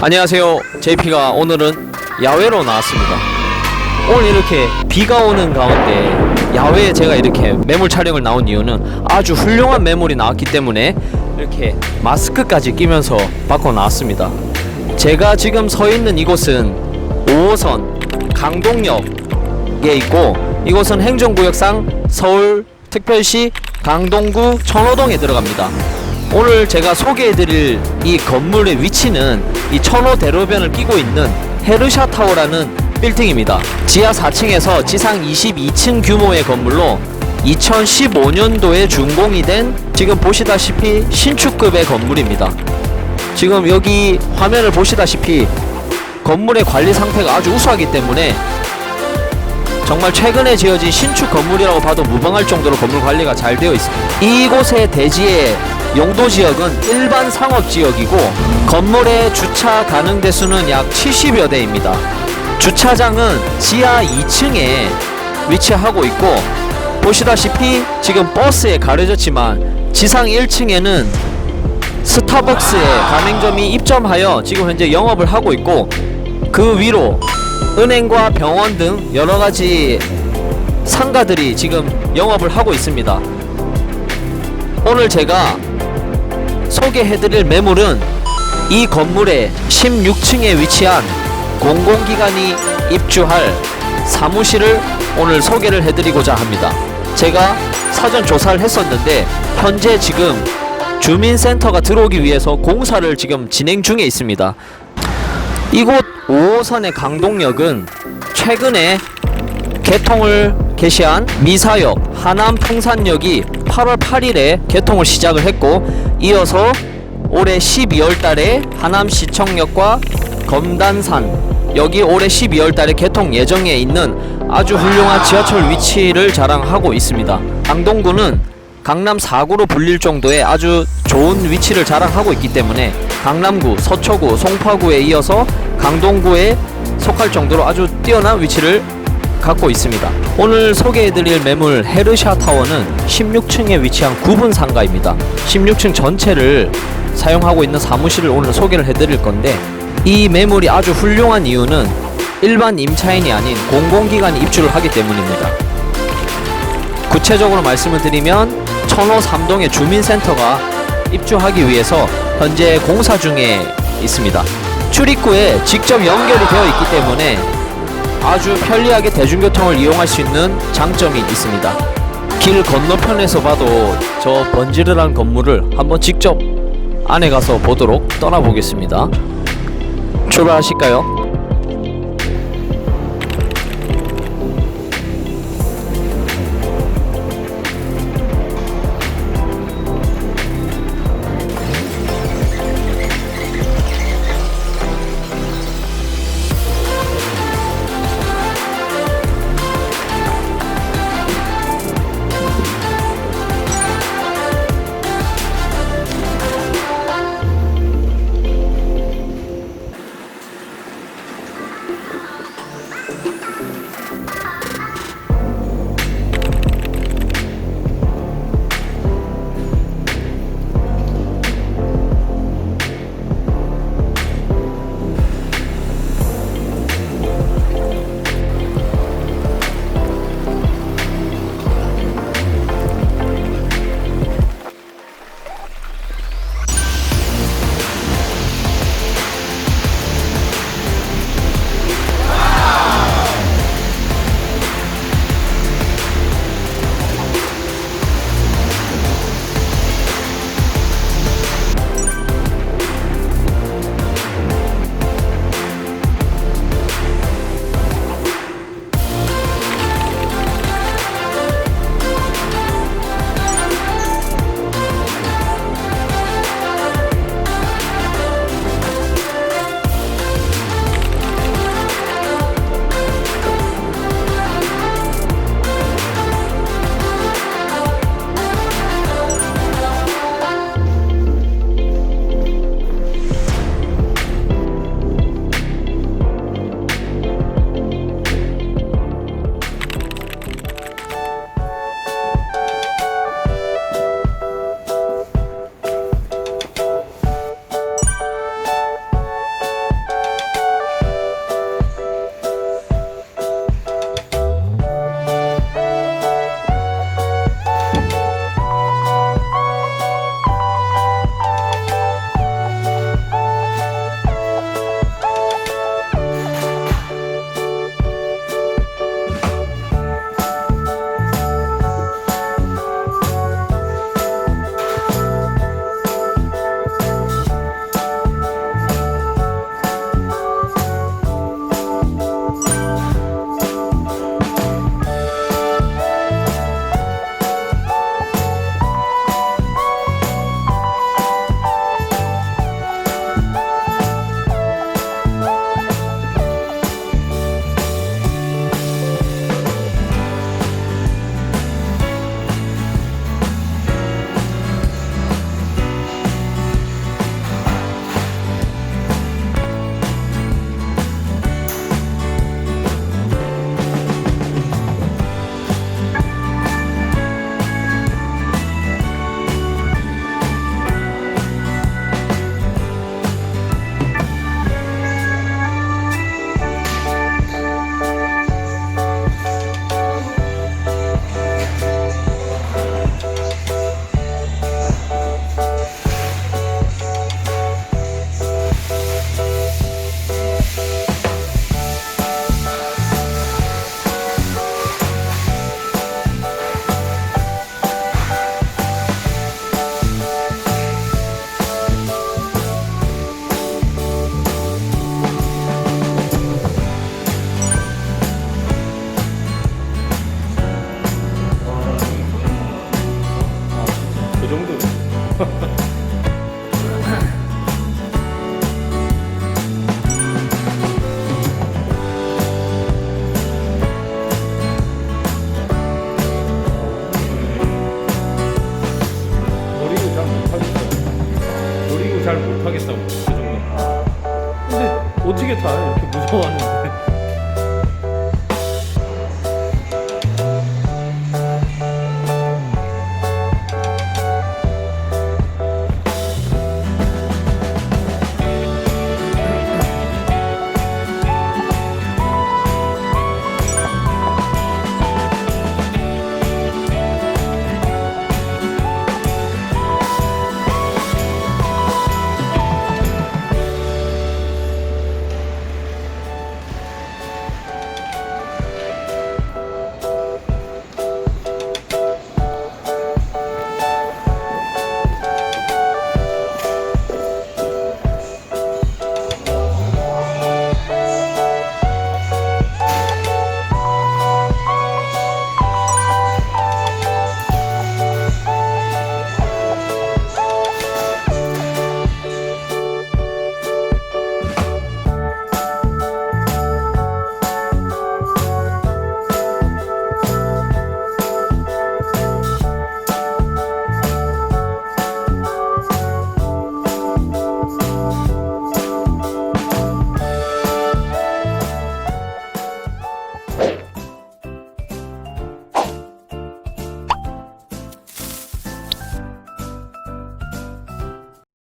안녕하세요. JP가 오늘은 야외로 나왔습니다. 오늘 이렇게 비가 오는 가운데 야외에 제가 이렇게 매물 촬영을 나온 이유는 아주 훌륭한 매물이 나왔기 때문에 이렇게 마스크까지 끼면서 받고 나왔습니다. 제가 지금 서 있는 이곳은 5호선 강동역에 있고 이곳은 행정구역상 서울 특별시 강동구 천호동에 들어갑니다. 오늘 제가 소개해드릴 이 건물의 위치는 이 천호 대로변을 끼고 있는 헤르샤 타워라는 빌딩입니다. 지하 4층에서 지상 22층 규모의 건물로 2015년도에 준공이 된 지금 보시다시피 신축급의 건물입니다. 지금 여기 화면을 보시다시피 건물의 관리 상태가 아주 우수하기 때문에 정말 최근에 지어진 신축 건물이라고 봐도 무방할 정도로 건물 관리가 잘 되어 있습니다. 이곳의 대지의 용도 지역은 일반 상업 지역이고 건물의 주차 가능 대수는 약 70여 대입니다. 주차장은 지하 2층에 위치하고 있고 보시다시피 지금 버스에 가려졌지만 지상 1층에는 스타벅스의 가맹점이 입점하여 지금 현재 영업을 하고 있고 그 위로 은행과 병원 등 여러 가지 상가들이 지금 영업을 하고 있습니다. 오늘 제가 소개해드릴 매물은 이 건물의 16층에 위치한 공공기관이 입주할 사무실을 오늘 소개를 해드리고자 합니다. 제가 사전 조사를 했었는데 현재 지금 주민센터가 들어오기 위해서 공사를 지금 진행 중에 있습니다. 이곳 5호선의 강동역은 최근에 개통을 개시한 미사역 하남 풍산역이 8월 8일에 개통을 시작을 했고 이어서 올해 12월 달에 하남시청역과 검단산 여기 올해 12월 달에 개통 예정에 있는 아주 훌륭한 지하철 위치를 자랑하고 있습니다. 강동구는 강남 4구로 불릴 정도의 아주 좋은 위치를 자랑하고 있기 때문에 강남구, 서초구, 송파구에 이어서 강동구에 속할 정도로 아주 뛰어난 위치를 갖고 있습니다. 오늘 소개해드릴 매물 헤르샤 타워는 16층에 위치한 구분 상가입니다. 16층 전체를 사용하고 있는 사무실을 오늘 소개를 해드릴 건데 이 매물이 아주 훌륭한 이유는 일반 임차인이 아닌 공공기관이 입주를 하기 때문입니다. 구체적으로 말씀을 드리면 천호 3동의 주민센터가 입주하기 위해서 현재 공사 중에 있습니다. 출입구에 직접 연결이 되어 있기 때문에 아주 편리하게 대중교통을 이용할 수 있는 장점이 있습니다. 길 건너편에서 봐도 저 번지르한 건물을 한번 직접 안에 가서 보도록 떠나보겠습니다. 출발하실까요?